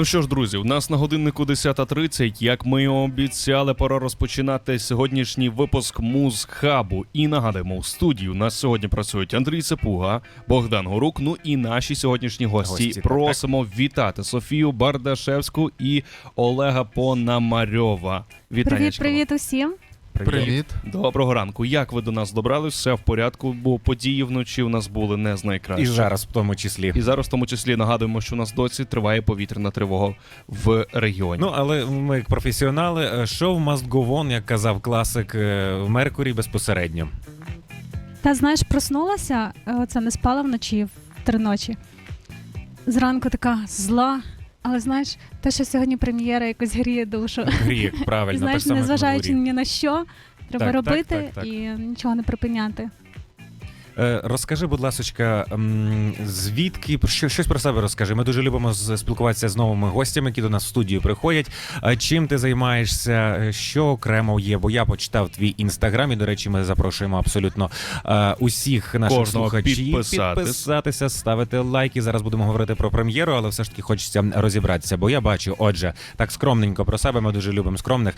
Ну що ж, друзі, у нас на годиннику 10.30, як ми і обіцяли, пора розпочинати сьогоднішній випуск Музхабу. І нагадаємо, у студії у нас сьогодні працюють Андрій Сапуга, Богдан Горук. Ну і наші сьогоднішні гості. Гості, так, Просимо вітати Софію Бардашевську і Олега Пономарьова. Привіт, привіт усім. Привіт. Доброго ранку. Як ви до нас добрались? Все в порядку, бо події вночі у нас були не з І зараз в тому числі. І зараз в тому числі нагадуємо, що у нас досі триває повітряна тривога в регіоні. Ну, але ми як професіонали, е, show must go on, як казав класик е, в Меркурі безпосередньо. Та знаєш, проснулася, е, оце не спала вночі в три ночі. Зранку така зла. Але знаєш, те, що сьогодні прем'єра якось гріє душу. Гріє, правильно. І знаєш, незважаючи ні на що, треба Так, так, робити так, так. і нічого не припиняти. Е, Розкажи, будь ласка, звідки про щось про себе розкажи. Ми дуже любимо спілкуватися з новими гостями, які до нас в студію приходять. Чим ти займаєшся? Е, Що окремо є? Бо я почитав твій інстаграм, і до речі, ми запрошуємо абсолютно е, усіх наших Кожного слухачів підписатись. підписатися, ставити лайки. Зараз будемо говорити про прем'єру, але все ж таки хочеться розібратися. Бо я бачу, отже, так скромненько про себе. Ми дуже любимо скромних.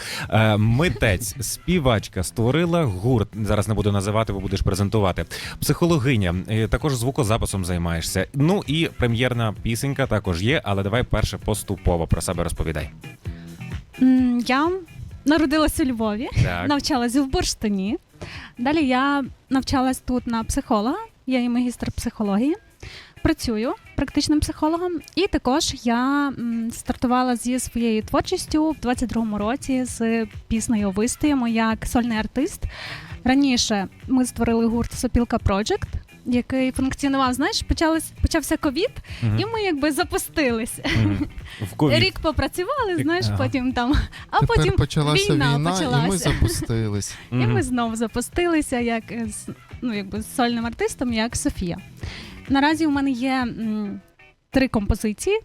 Митець, співачка створила гурт. Зараз не буду називати, бо будеш презентувати. Психологиня, е, також звукозаписом займаєшся. Ну і прем'єрна пісенька також є, але давай перше поступово про себе розповідай. Я народилася у Львові, Так. навчалася в Бурштині. Далі я навчалась тут на психолога, я і магістр психології. Працюю практичним психологом, і також я стартувала зі своєю творчістю в 22-му році з піснею Вистоїмо як сольний артист. Раніше ми створили гурт Сопілка Project, який функціонував. Знаєш, почалось, почався ковід, Мгм. і ми якби запустилися. Мгм. В ковід. Рік попрацювали, знаєш, Ага. потім там, а Тепер потім почалася війна, війна, почалася. і ми запустились. І Мгм. ми знову запустилися як з ну, якби з сольним артистом, як Софія. Наразі у мене є м, три композиції,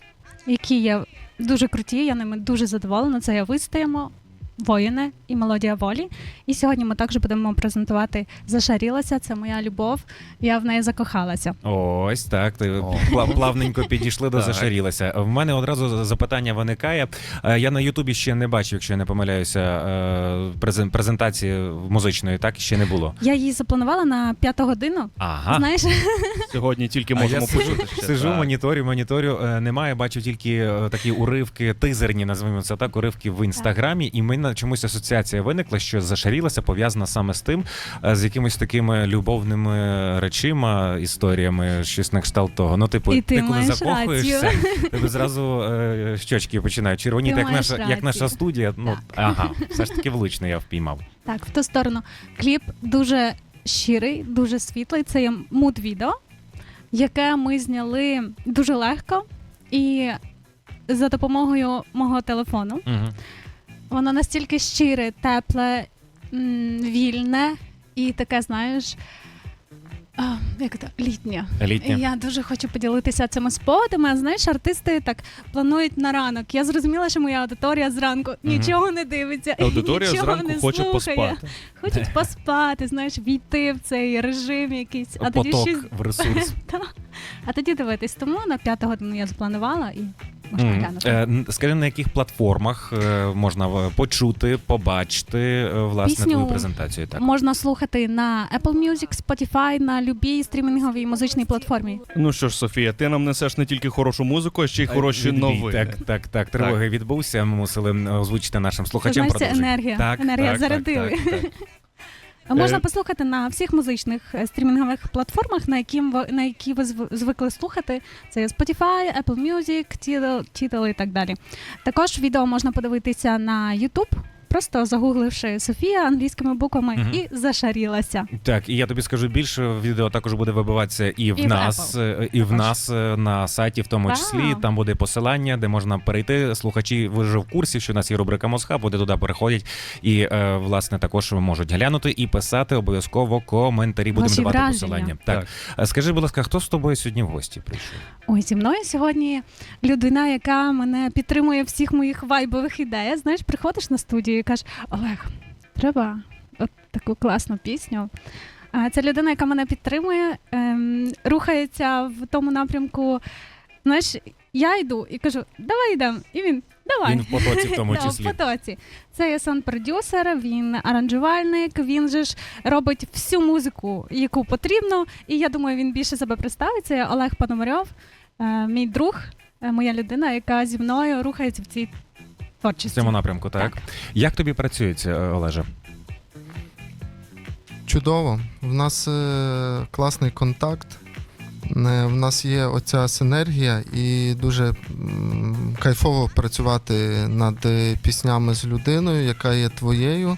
які є дуже круті. Я ними дуже задоволена. Це я вистоїмо. Воїни і мелодія волі. І сьогодні ми також будемо презентувати Зашарілася. Це моя любов. Я в неї закохалася. Ось так. Ти О. пла- плавненько підійшли до зашарілася. В мене одразу запитання виникає. Е, Я на Ютубі ще не бачив, якщо я не помиляюся, е, презен- презентації музичної, так ще не було. Я її запланувала на п'яту годину. Ага. Знаєш, Сьогодні тільки А можемо я сижу, почути. ще, сижу так. моніторю, моніторю. е, Немає, бачу тільки е, такі уривки, тизерні, називаємо це так, уривки в інстаграмі. І в мене чомусь асоціація виникла, що зашарілася пов'язана саме з тим, е, з якимись такими любовними речима, історіями, щось на кшталт того. Ну, типу, І ти коли маєш закохуєшся, тебе зразу е, щочки починають червоніти, Ти як наша, як наша студія. Ну Так. ага, все ж таки влучно я впіймав. Так, в ту сторону. Кліп дуже щирий, дуже світлий. Це є муд-відео, яке ми зняли дуже легко і за допомогою мого телефону. Угу. Воно настільки щире, тепле, м, вільне і таке, знаєш. А, як це літнє. Літнє. Я дуже хочу поділитися цими спогадами. А знаєш, артисти так планують на ранок. Я зрозуміла, що моя аудиторія зранку нічого не дивиться. Аудиторія нічого зранку не хоче слухає. поспати. Хочуть поспати, знаєш, війти в цей режим якийсь. А тоді Поток ще в ресурс. а тоді дивитись. Тому на п'яту годину я запланувала і можна глянути. Е, Скажи, на яких платформах е, можна е, почути, побачити е, власне Пісню твою презентацію? Так. Можна слухати на Apple Music, Spotify, на любій стрімінговій музичній платформі. Ну що ж, Софія, ти нам несеш не тільки хорошу музику, а ще й хороші Відбій. новини. Так, так, так. Тривоги відбувся. Ми мусили озвучити нашим слухачам. знаєш, це Продовжуй. енергія. Енергія так, зарядили. Так, так, так. Можна Е, послухати на всіх музичних е, стрімінгових платформах, на яким ви- на які ви звикли слухати. Це Spotify, Apple Music, Tidal, Tidal і так далі. Також відео можна подивитися на YouTube, просто загугливши Софія англійськими буквами Мгм. і зашарілася. Так, і я тобі скажу більше, відео також буде вибиватися і в І в нас, е, і в Також. нас е, на сайті, в тому Так. числі. Там буде посилання, де можна перейти. Слухачі ви вже в курсі, що у нас є рубрика Мосхаб, вони туди переходять і е, власне також можуть глянути і писати обов'язково коментарі. Будемо Ваші давати враження. посилання. Так. Так. Е, скажи, будь ласка, хто з тобою сьогодні в гості прийшов? Ой, зі мною сьогодні людина, яка мене підтримує в всіх моїх вайбових ідеях. Знаєш, приходиш на студію і кажеш, Олег, треба от таку класну пісню. Це людина, яка мене підтримує, ем, рухається в тому напрямку. Знаєш, я йду і кажу, давай йдемо. І він давай. Він в потоці в тому Да, числі. в потоці. Це є сон-продюсер, він аранжувальник, він же ж робить всю музику, яку потрібно. І я думаю, він більше себе представить. Це Олег Пономарьов, е, мій друг, е, моя людина, яка зі мною рухається в цій В цьому напрямку, так? Як тобі працюється, е, Олеже? Чудово. В нас е, класний контакт. Е, В нас є оця синергія, і дуже м, кайфово працювати над е, піснями з людиною, яка є твоєю,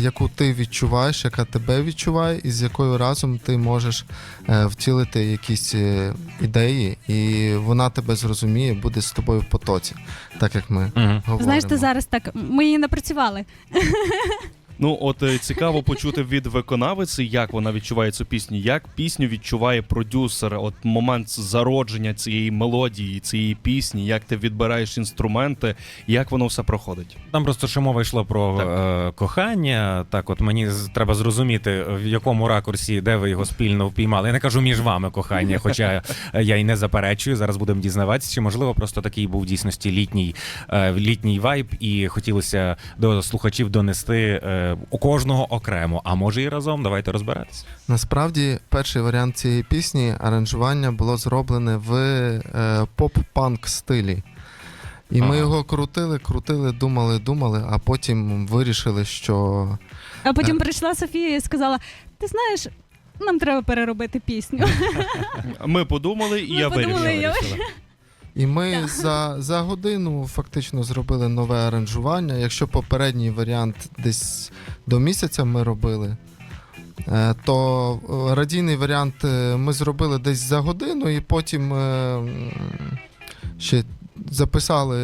яку ти відчуваєш, яка тебе відчуває, і з якою разом ти можеш е, втілити якісь е, ідеї, і вона тебе зрозуміє, буде з тобою в потоці, так як ми Угу. говоримо. Знаєш, ти зараз так, ми її напрацювали. Ну, от е, цікаво почути від виконавиці, як вона відчуває цю пісню, як пісню відчуває продюсер. От момент зародження цієї мелодії, цієї пісні, як ти відбираєш інструменти, як воно все проходить. Там просто ще мова йшла про Так. е, кохання. Так, от мені треба зрозуміти, в якому ракурсі, де ви його спільно впіймали. Я не кажу між вами кохання, хоча е, я й не заперечую. Зараз будемо дізнаватися, чи можливо просто такий був в дійсності літній, е, літній вайб, і хотілося до слухачів донести е, у кожного окремо. А може і разом. Давайте розбиратися. Насправді, перший варіант цієї пісні аранжування було зроблене в е, поп-панк стилі. І ми його крутили, крутили, думали, думали, а потім вирішили, що А потім прийшла Софія і сказала: ти знаєш, нам треба переробити пісню. Ми подумали, і Ми я подумали, вирішив. я- Вирішила. І ми Так. за, за годину фактично зробили нове аранжування. Якщо попередній варіант десь до місяця ми робили, е, то е, радійний варіант е, ми зробили десь за годину, і потім ще записали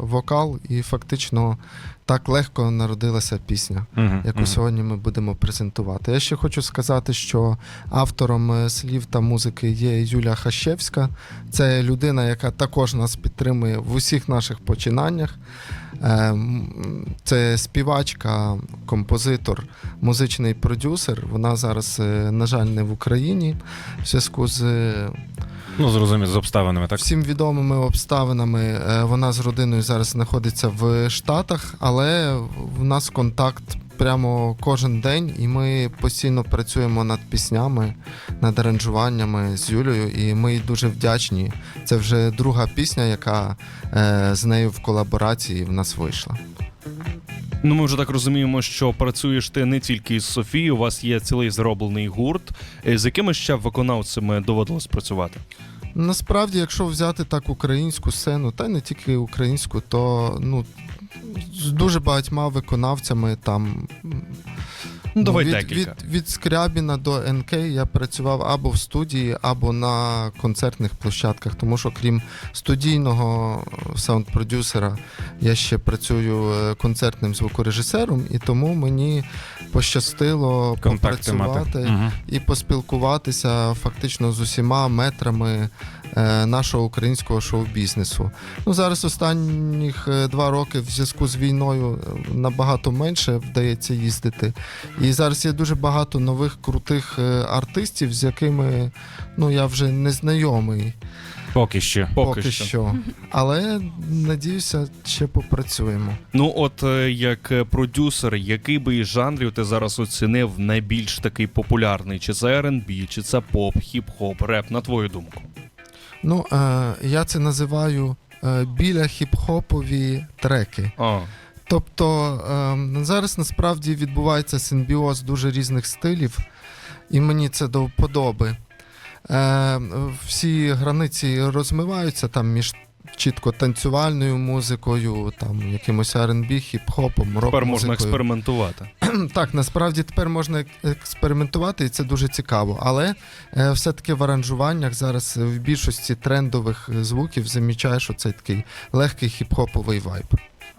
вокал, і фактично так легко народилася пісня Мгм, яку мгм. сьогодні ми будемо презентувати. Я ще хочу сказати, що автором е, слів та музики є Юлія Хащевська. Це людина, яка також нас підтримує в усіх наших починаннях. Е, Це співачка, композитор, музичний продюсер. Вона зараз, е, на жаль, не в Україні в зв'язку з Ну, зрозуміло, з обставинами, так? всім відомими обставинами е, вона з родиною зараз знаходиться в Штатах, але в нас контакт прямо кожен день, і ми постійно працюємо над піснями, над аранжуваннями з Юлею, і ми їй дуже вдячні. Це вже друга пісня, яка е, з нею в колаборації в нас вийшла. Ну, ми вже так розуміємо, що працюєш ти не тільки з Софією, у вас є цілий зроблений гурт. Е, З якими ще виконавцями доводилось працювати? Насправді, якщо взяти так українську сцену, та й не тільки українську, то ну. З дуже багатьма виконавцями там Ну, давай від, декілька. Від, від Скрябіна до НК я працював або в студії, або на концертних площадках, тому що крім студійного саунд-продюсера, я ще працюю е, концертним звукорежисером, і тому мені пощастило Контакти попрацювати Мгм. і поспілкуватися фактично з усіма метрами нашого українського шоу-бізнесу. Ну зараз останніх е, два роки в зв'язку з війною е, набагато менше вдається їздити. І зараз є дуже багато нових крутих е, артистів, з якими ну я вже не знайомий Поки що. Поки, що. Але надіюся, ще попрацюємо. Ну, от е, як е, продюсер, який би із жанрів ти зараз оцінив найбільш такий популярний? Чи це R&B, чи це поп, хіп-хоп, реп, на твою думку? Ну е, я це називаю е, біля хіп-хопові треки. О. Тобто е, зараз насправді відбувається симбіоз дуже різних стилів, і мені це до вподоби. Е, всі границі розмиваються там між чітко танцювальною музикою, там якимось R&B, хіп-хопом, рок тепер можна експериментувати. Так, насправді тепер можна експериментувати, і це дуже цікаво. Але е, все-таки в аранжуваннях зараз е, в більшості трендових е, звуків замічаєш оцей такий легкий хіп-хоповий вайб.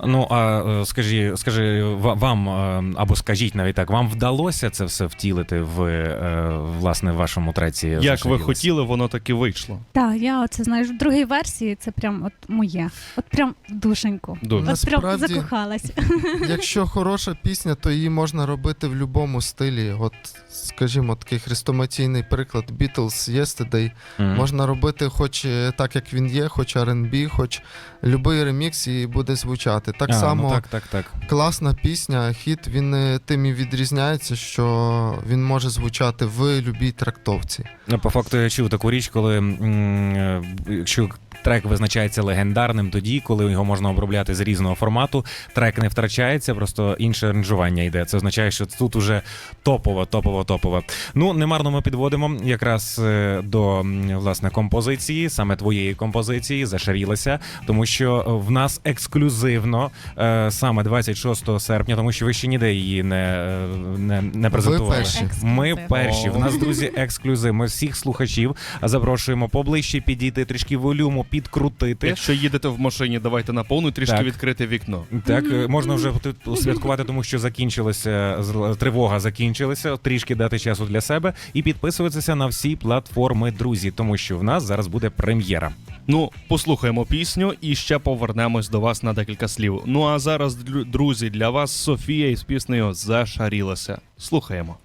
Ну а е, скажі, скажи ва- вам е, або скажіть навіть так, вам вдалося це все втілити в е, власне в вашому треці? Як ви хотіли, воно так і вийшло. Так, я оце знаєш, в другій версії це прям от моє. От прям душеньку. Дуже. От прям Насправді- закохалась. Якщо хороша пісня, то її можна робити в будь-якому стилі. От, скажімо, такий хрестоматійний приклад Beatles Yesterday. Мгм. Можна робити хоч так, як він є, хоч R&B, хоч будь-який ремікс і буде звучати. Так А, само ну, так, так, так. класна пісня, хіт, він е, тим і відрізняється, що він може звучати в любій трактовці. Ну, По факту я чув таку річ, коли е, якщо трек визначається легендарним, тоді, коли його можна обробляти з різного формату, трек не втрачається, просто інше аранжування йде. Це означає, що тут уже топово, топово, топово. Ну, немарно ми підводимо якраз е, до власне композиції, саме твоєї композиції, зашарілася, тому що в нас ексклюзивно е, саме 26 серпня, тому що ви ще ніде її не, е, не, не презентували. перші. Ми перші. В нас, друзі, ексклюзив. Ми всіх слухачів запрошуємо поближче підійти, трішки волюму підкрутити. Якщо їдете в машині, давайте на повну трішки Так. відкрити вікно. Так, е, можна вже тут святкувати, тому що закінчилася зл- тривога, закінчилася. Трішки дати часу для себе і підписуватися на всі платформи, друзі, тому що в нас зараз буде прем'єра. Ну, послухаємо пісню і ще повернемось до вас на декілька слів. Ну а зараз, дру- друзі, для вас Софія із піснею Зашарілася. Слухаємо.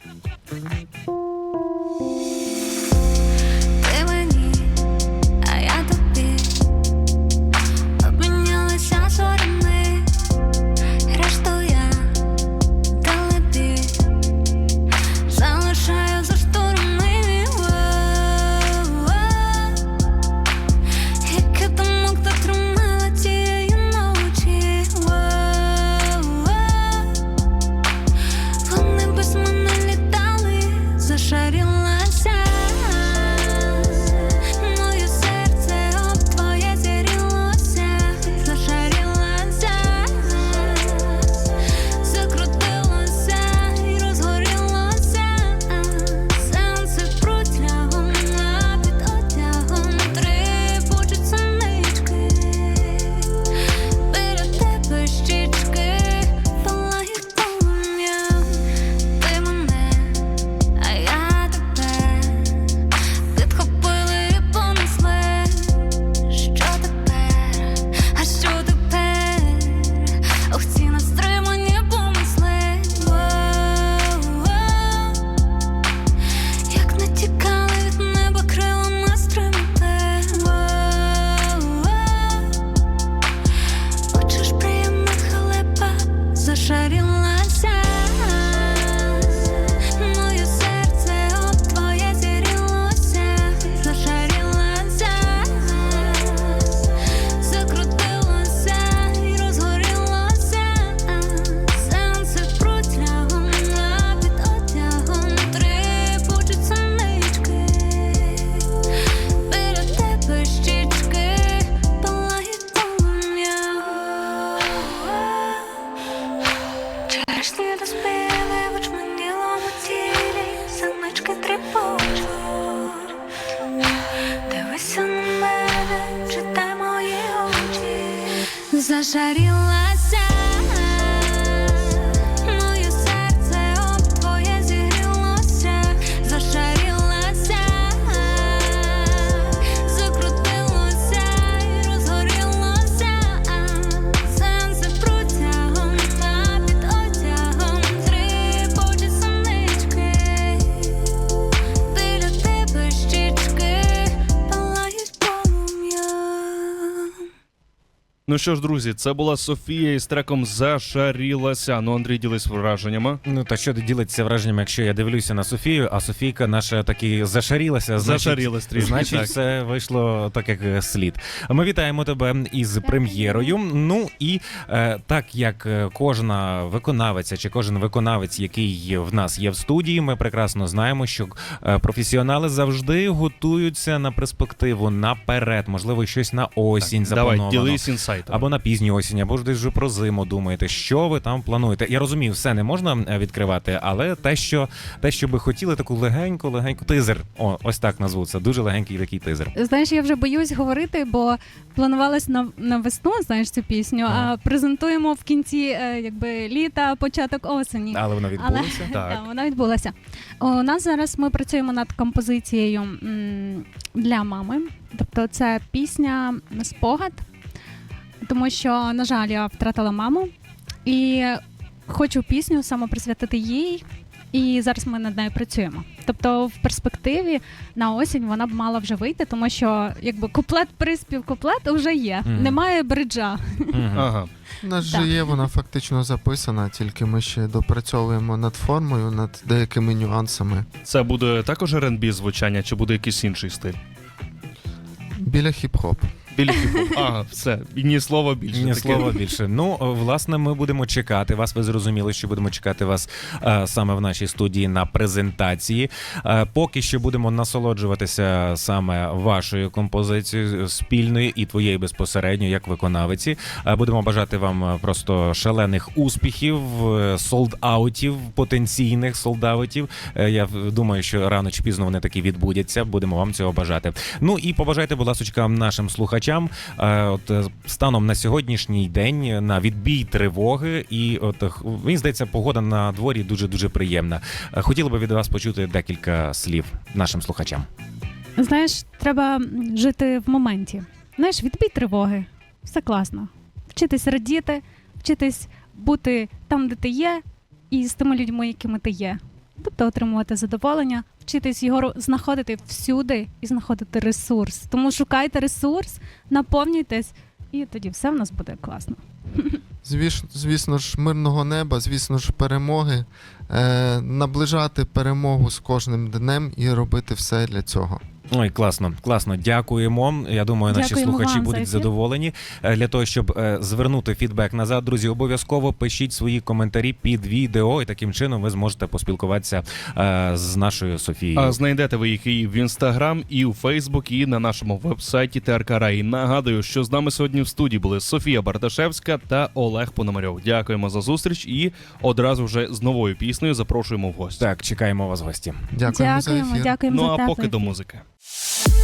Ну що ж, друзі, це була Софія із треком Зашарілася. Ну, Андрій ділись враженнями. Ну та що ділиться враженням, якщо я дивлюся на Софію, а Софійка наша таки зашарілася. Значить, Зашарілась трішки, Значить, так. все вийшло так, як слід. Ми вітаємо тебе із прем'єрою. Ну і е, так як е, кожна виконавиця чи кожен виконавець, який в нас є в студії, ми прекрасно знаємо, що е, професіонали завжди готуються на перспективу наперед, можливо, щось на осінь Давай, заплановано. ділись. Лайтова. Або на пізню осінь, або ж десь вже про зиму думаєте, що ви там плануєте. Я розумію, все не можна е, відкривати, але те, що те, що би хотіли, таку легеньку, легеньку тизер. О, ось так назву це. Дуже легенький такий тизер. Знаєш, я вже боюсь говорити, бо планувалось на, на весну, знаєш цю пісню, Ага. а презентуємо в кінці е, якби літа, початок осені. Але воно Але. Так. да, вона відбулася. У нас зараз ми працюємо над композицією м, для мами. Тобто це пісня спогад, тому що, на жаль, я втратила маму і хочу пісню саме присвятити їй. І зараз ми над нею працюємо. Тобто, в перспективі на осінь вона б мала вже вийти, тому що якби куплет, приспів, куплет вже є. Мгм. Немає бриджа. Мгм. Ага. У нас же є, вона фактично записана, тільки ми ще допрацьовуємо над формою, над деякими нюансами. Це буде також R&B звучання, чи буде якийсь інший стиль? Біля хіп-хоп. Хіп-хоп. Ага, все. І ні слова більше. Ні Таке- слова більше. Ну, о, власне, ми будемо чекати вас. Ви зрозуміли, що будемо чекати вас е, саме в нашій студії на презентації. Е, поки що будемо насолоджуватися саме вашою композицією спільною і твоєю безпосередньо, як виконавиці. Е, будемо бажати вам е, просто шалених успіхів, е, солд-аутів, потенційних солдатів. Е, я в- думаю, що рано чи пізно вони таки відбудяться. Будемо вам цього бажати. Ну і побажайте, будь ласка, нашим слухачам. Е, От е, станом на сьогоднішній день е, на відбій тривоги, і от мені здається, погода на дворі дуже дуже приємна. Хотіли би від вас почути декілька слів нашим слухачам. Знаєш, треба жити в моменті. Знаєш, відбій тривоги. Все класно. Вчитись радіти, вчитись бути там, де ти є, і з тими людьми, якими ти є. Тобто отримувати задоволення, вчитись його знаходити всюди і знаходити ресурс. Тому шукайте ресурс, наповнюйтесь, і тоді все в нас буде класно. Звісно, звісно ж, мирного неба, звісно ж, перемоги, е, наближати перемогу з кожним днем і робити все для цього. Ой, класно, класно. Дякуємо. Я думаю, наші Дякуємо слухачі вам за будуть ефір. задоволені. Е, Для того, щоб е, звернути фідбек назад, друзі, обов'язково пишіть свої коментарі під відео, і таким чином ви зможете поспілкуватися е, з нашою Софією. А знайдете ви їх і в інстаграм, і у Фейсбук, і на нашому вебсайті ТРК Рай. Нагадую, що з нами сьогодні в студії були Софія Бардашевська та Олег Пономарьов. Дякуємо за зустріч і одразу вже з новою піснею запрошуємо в гості. Так, чекаємо вас в гості. Дякуємо, за Дякуємо, ефір. дякуємо Ну за а теплий поки до ефір. музики. Thank you